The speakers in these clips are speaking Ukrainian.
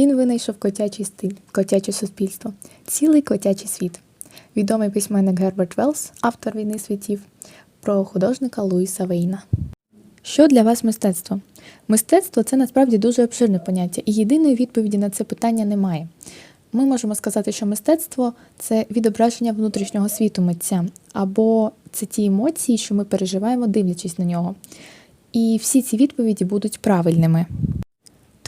Він винайшов котячий стиль, котяче суспільство, цілий котячий світ. Відомий письменник Герберт Велс, автор війни світів, про художника Луїса Вейна. Що для вас мистецтво? Мистецтво це насправді дуже обширне поняття, і єдиної відповіді на це питання немає. Ми можемо сказати, що мистецтво це відображення внутрішнього світу митця, або це ті емоції, що ми переживаємо, дивлячись на нього. І всі ці відповіді будуть правильними.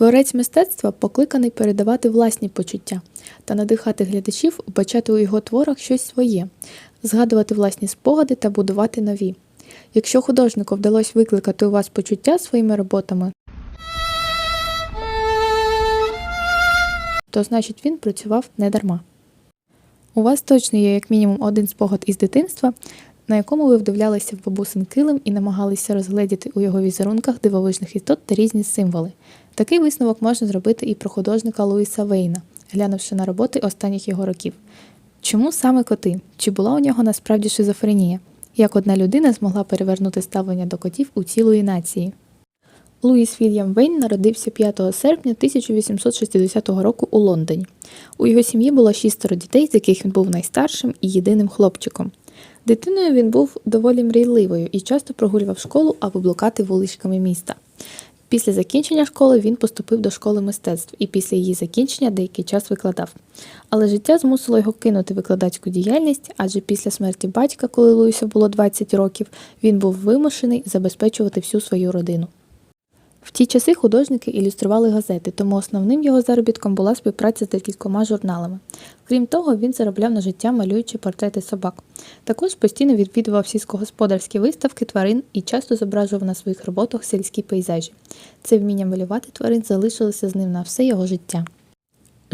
Творець мистецтва покликаний передавати власні почуття та надихати глядачів вбачати у його творах щось своє, згадувати власні спогади та будувати нові. Якщо художнику вдалося викликати у вас почуття своїми роботами, то значить він працював не дарма. У вас точно є як мінімум один спогад із дитинства, на якому ви вдивлялися в бабусин килим і намагалися розгледіти у його візерунках дивовижних істот та різні символи. Такий висновок можна зробити і про художника Луїса Вейна, глянувши на роботи останніх його років. Чому саме коти? Чи була у нього насправді шизофренія? Як одна людина змогла перевернути ставлення до котів у цілої нації? Луїс Вільям Вейн народився 5 серпня 1860 року у Лондоні. У його сім'ї було шістеро дітей, з яких він був найстаршим і єдиним хлопчиком. Дитиною він був доволі мрійливою і часто прогулював школу, аби блукати вуличками міста. Після закінчення школи він поступив до школи мистецтв і після її закінчення деякий час викладав. Але життя змусило його кинути викладацьку діяльність, адже після смерті батька, коли Луїсу було 20 років, він був вимушений забезпечувати всю свою родину. В ті часи художники ілюстрували газети, тому основним його заробітком була співпраця з декількома журналами. Крім того, він заробляв на життя, малюючи портрети собак. Також постійно відвідував сільськогосподарські виставки тварин і часто зображував на своїх роботах сільські пейзажі. Це вміння малювати тварин залишилося з ним на все його життя.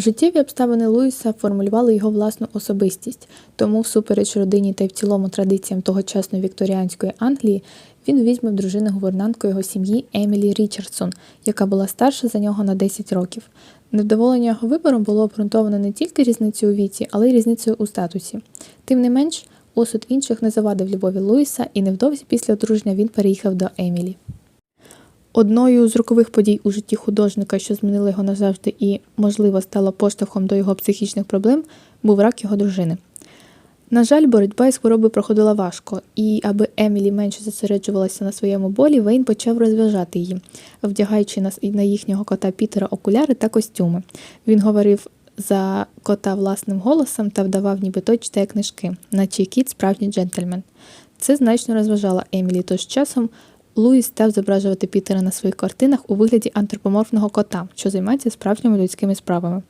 Життєві обставини Луїса формулювали його власну особистість, тому, всупереч родині та й в цілому традиціям тогочасної вікторіанської Англії, він візьме в дружини гувернантку його сім'ї Емілі Річардсон, яка була старша за нього на 10 років. Невдоволення його вибором було обґрунтовано не тільки різницею у віці, але й різницею у статусі. Тим не менш, осуд інших не завадив любові Луїса, і невдовзі після одруження він переїхав до Емілі. Одною з рокових подій у житті художника, що змінила його назавжди і, можливо, стало поштовхом до його психічних проблем, був рак його дружини. На жаль, боротьба із хворобою проходила важко, і аби Емілі менше зосереджувалася на своєму болі, Вейн почав розважати її, вдягаючи на їхнього кота Пітера окуляри та костюми. Він говорив за кота власним голосом та вдавав, ніби читає книжки, наче кіт справжній джентльмен. Це значно розважало Емілі, тож часом Луїс став зображувати Пітера на своїх картинах у вигляді антропоморфного кота, що займається справжніми людськими справами.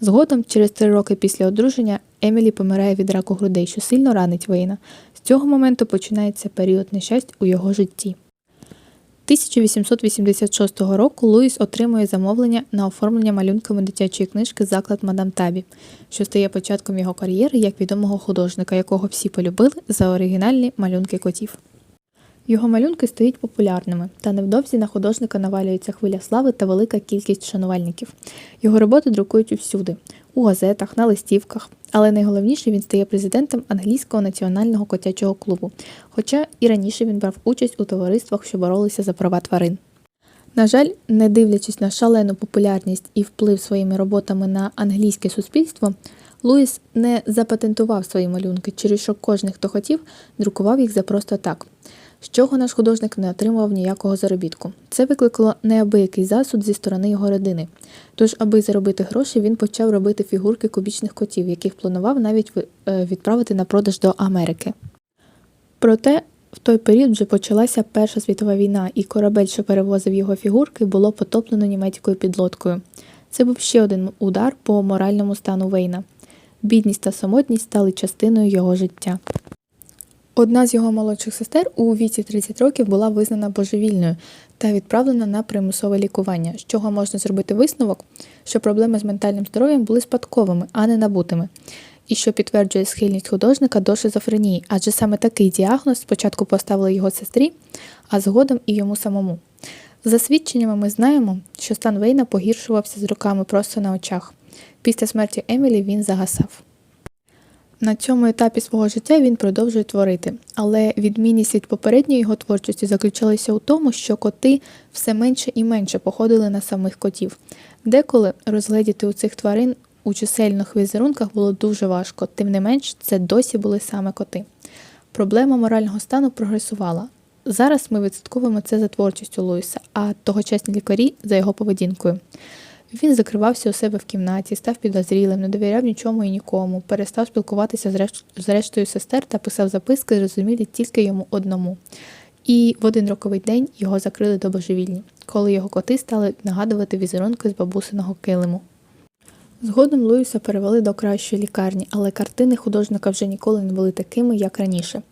Згодом, через три роки після одруження, Емілі помирає від раку грудей, що сильно ранить Вейна. З цього моменту починається період нещасть у його житті. 1886 року Луїс отримує замовлення на оформлення малюнками дитячої книжки Заклад Мадам Табі, що стає початком його кар'єри як відомого художника, якого всі полюбили за оригінальні малюнки котів. Його малюнки стають популярними, та невдовзі на художника навалюється хвиля слави та велика кількість шанувальників. Його роботи друкують усюди у газетах, на листівках, але найголовніше він стає президентом англійського національного котячого клубу, хоча і раніше він брав участь у товариствах, що боролися за права тварин. На жаль, не дивлячись на шалену популярність і вплив своїми роботами на англійське суспільство, Луїс не запатентував свої малюнки, через що кожен, хто хотів, друкував їх за просто так з чого наш художник не отримував ніякого заробітку. Це викликало неабиякий засуд зі сторони його родини. Тож, аби заробити гроші, він почав робити фігурки кубічних котів, яких планував навіть е, відправити на продаж до Америки. Проте в той період вже почалася Перша світова війна, і корабель, що перевозив його фігурки, було потоплено німецькою підлодкою. Це був ще один удар по моральному стану Вейна. Бідність та самотність стали частиною його життя. Одна з його молодших сестер у віці 30 років була визнана божевільною та відправлена на примусове лікування, з чого можна зробити висновок, що проблеми з ментальним здоров'ям були спадковими, а не набутими, і що підтверджує схильність художника до шизофренії, адже саме такий діагноз спочатку поставили його сестрі, а згодом і йому самому. За свідченнями ми знаємо, що стан Вейна погіршувався з роками просто на очах. Після смерті Емілі він загасав. На цьому етапі свого життя він продовжує творити, але відмінність від попередньої його творчості заключалася у тому, що коти все менше і менше походили на самих котів. Деколи розгледіти у цих тварин у чисельних візерунках було дуже важко, тим не менш, це досі були саме коти. Проблема морального стану прогресувала. Зараз ми відслідковуємо це за творчістю Луїса, а тогочасні лікарі за його поведінкою. Він закривався у себе в кімнаті, став підозрілим, не довіряв нічому і нікому, перестав спілкуватися з, решт... з рештою сестер та писав записки, зрозумілі тільки йому одному. І в один роковий день його закрили до божевільні, коли його коти стали нагадувати візерунки з бабусиного килиму. Згодом Луїса перевели до кращої лікарні, але картини художника вже ніколи не були такими, як раніше.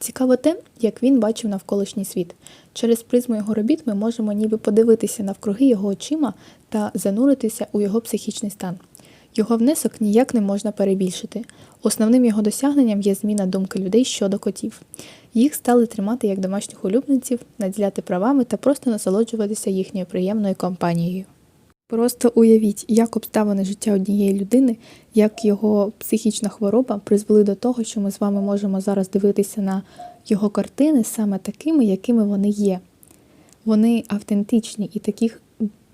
Цікаво те, як він бачив навколишній світ. Через призму його робіт ми можемо ніби подивитися навкруги його очима та зануритися у його психічний стан. Його внесок ніяк не можна перебільшити. Основним його досягненням є зміна думки людей щодо котів. Їх стали тримати як домашніх улюбленців, наділяти правами та просто насолоджуватися їхньою приємною компанією. Просто уявіть, як обставини життя однієї людини, як його психічна хвороба призвели до того, що ми з вами можемо зараз дивитися на його картини саме такими, якими вони є. Вони автентичні і таких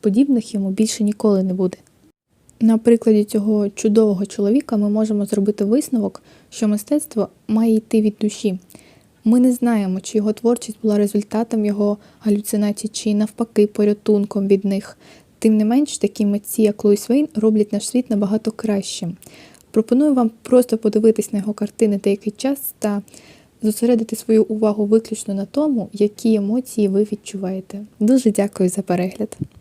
подібних йому більше ніколи не буде. На прикладі цього чудового чоловіка ми можемо зробити висновок, що мистецтво має йти від душі. Ми не знаємо, чи його творчість була результатом його галюцинацій, чи навпаки порятунком від них. Тим не менш, такі митці, як Луїс Вейн, роблять наш світ набагато кращим. Пропоную вам просто подивитись на його картини деякий час та зосередити свою увагу виключно на тому, які емоції ви відчуваєте. Дуже дякую за перегляд.